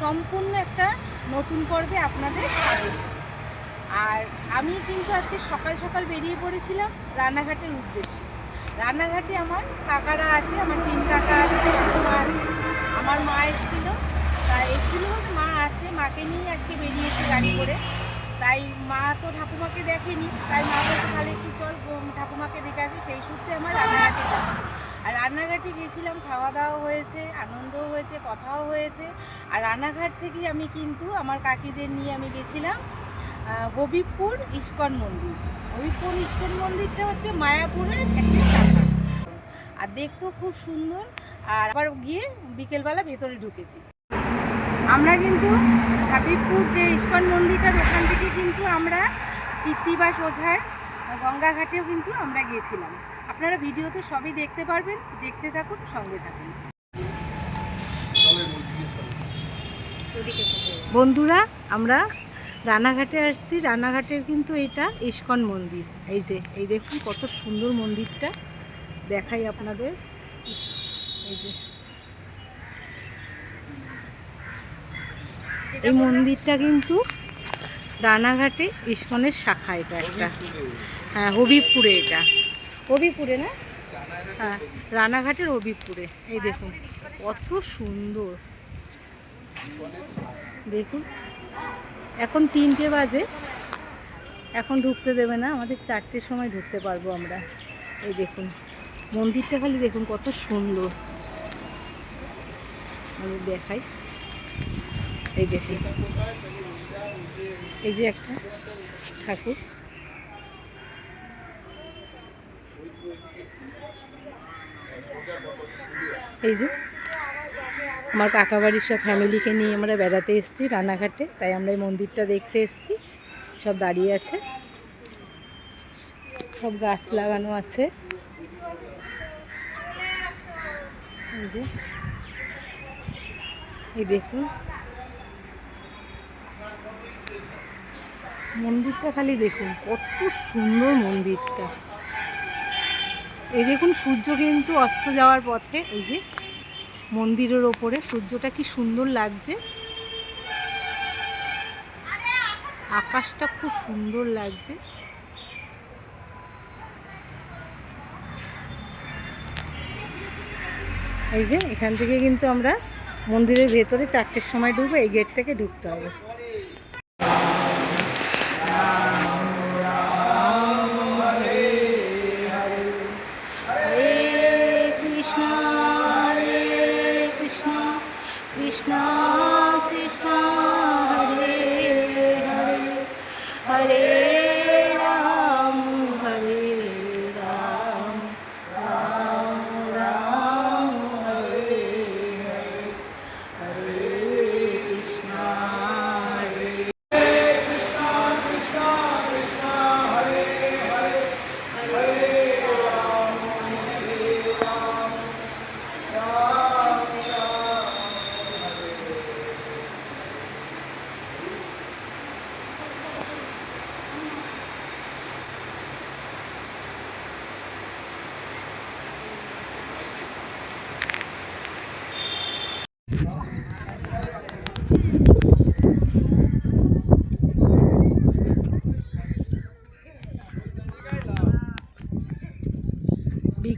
সম্পূর্ণ একটা নতুন পর্বে আপনাদের স্বাগত। আর আমি কিন্তু আজকে সকাল সকাল বেরিয়ে পড়েছিলাম রান্নাঘাটের উদ্দেশ্যে। রান্নাঘাটে আমার কাকারা আছে, আমার তিন কাকা আছে, ঠাকুমা আছে, আমার মা এসেছিল। তা এসেছিল বলতে মা আছে, মাকে নিয়ে আজকে বেরিয়েছি গাড়ি করে। তাই মা তো ঠাকুমাকে দেখেনি, তাই মা বলছে, তাহলে একটু চল, ঠাকুমাকে দেখে আসি। সেই সূত্রে আমার আর রান্নাঘাটে গিয়েছিলাম খাওয়া দাওয়া হয়েছে, আনন্দও হয়েছে, কথাও হয়েছে। আর রান্নাঘাট থেকেই আমি কিন্তু আমার কাকিদের নিয়ে আমি গেছিলাম হবিবপুর ইস্কন মন্দির। হবিবপুর ইস্কন মন্দিরটা হচ্ছে মায়াপুরের একটি আর দেখতেও খুব সুন্দর। আর আবার গিয়ে বিকেলবেলা ভেতরে ঢুকেছি। আমরা কিন্তু হাবিবপুর যে ইস্কন মন্দিরটার ওখান থেকে কিন্তু আমরা কীর্তিবাস ওঝার গঙ্গাঘাটেও কিন্তু আমরা গিয়েছিলাম। আপনারা ভিডিওতে সবই দেখতে পারবেন দেখতে থাকুন সঙ্গে থাকুন। বন্ধুরা আমরা রানাঘাটে আসছি। রানাঘাটের কিন্তু এটা ইস্কন মন্দির। এই যে এই দেখুন কত সুন্দর মন্দিরটা। দেখাই আপনাদের। এই যে। এই মন্দিরটা কিন্তু রানাঘাটে ইস্কনের শাখা এটা একটা। হ্যাঁ হবিবপুরে এটা। হবিবপুরে না? হ্যাঁ রানাঘাটের হবিবপুরে এই দেখুন। কত সুন্দর। দেখুন, এখন তিনটে বাজে। এখন ঢুকতে দেবে না, আমাদের চারটের সময় ঢুকতে পারব আমরা। এই দেখুন, মন্দিরটা খালি দেখুন কত সুন্দর। আমি দেখাই। এই দেখুন, এই যে একটা ঠাকুর। এই যে, আমার কাকা বাড়ির সব ফ্যামিলিকে নিয়ে আমরা বেড়াতে এসেছি রানাঘাটে, তাই আমরা এই মন্দিরটা দেখতে এসেছি। সব দাঁড়িয়ে আছে। সব গাছ লাগানো আছে। এই যে, এই দেখুন। মন্দিরটা খালি দেখুন, কত সুন্দর মন্দিরটা। এই দেখুন, সূর্য কিন্তু অস্ত যাওয়ার পথে এই যে মন্দিরের ওপরে, সূর্যটা কি সুন্দর লাগছে। আকাশটা খুব সুন্দর লাগছে। এই যে এখান থেকে কিন্তু আমরা মন্দিরের ভেতরে চারটের সময় ঢুকবো এই গেট থেকে ঢুকতে হবে।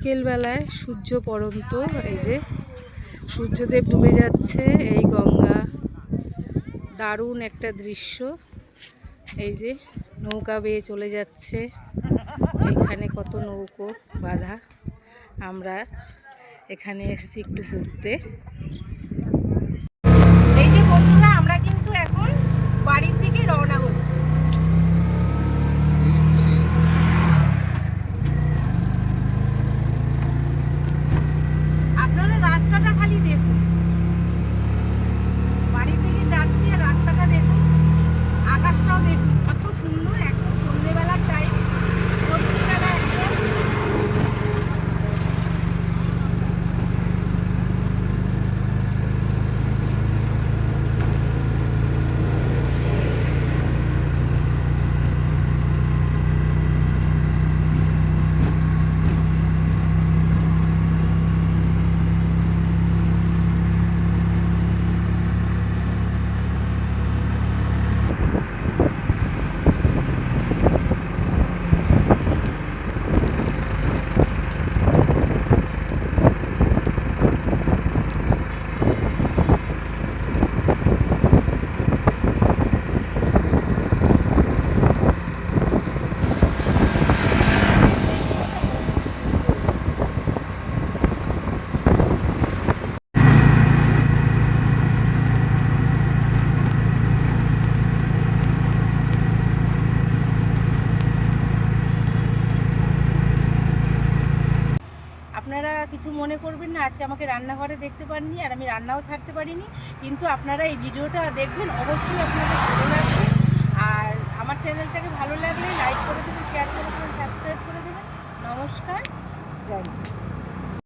বিকেলবেলায় সূর্য পরন্ত, এই যে সূর্যদেব ডুবে যাচ্ছে, এই গঙ্গা। দারুণ একটা দৃশ্য। এই যে নৌকা বেয়ে চলে যাচ্ছে। এখানে কত নৌকো বাধা। আমরা এখানে এসছি একটু ঘুরতে এই যে বন্ধুরা আমরা কিন্তু এখন বাড়ির দিকে রওনা হচ্ছি আপনারা রাস্তাটা খালি দেখুন বাড়ি থেকে যাচ্ছি আর রাস্তাটা দেখুন আকাশটাও দেখুন কত সুন্দর একদম সন্ধেবেলার টাইম সন্ধেবেলা একদম আপনারা কিছু মনে করবেন না, আজকে আমাকে রান্নাঘরে দেখতে পাননি আর আমি রান্নাও ছাড়তে পারিনি। কিন্তু আপনারা এই ভিডিওটা দেখবেন, অবশ্যই আপনাদের ভালো লাগবে। আর আমার চ্যানেলটাকে ভালো লাগলে লাইক করে দেবেন শেয়ার করে দেবেন সাবস্ক্রাইব করে দেবেন। নমস্কার, জয়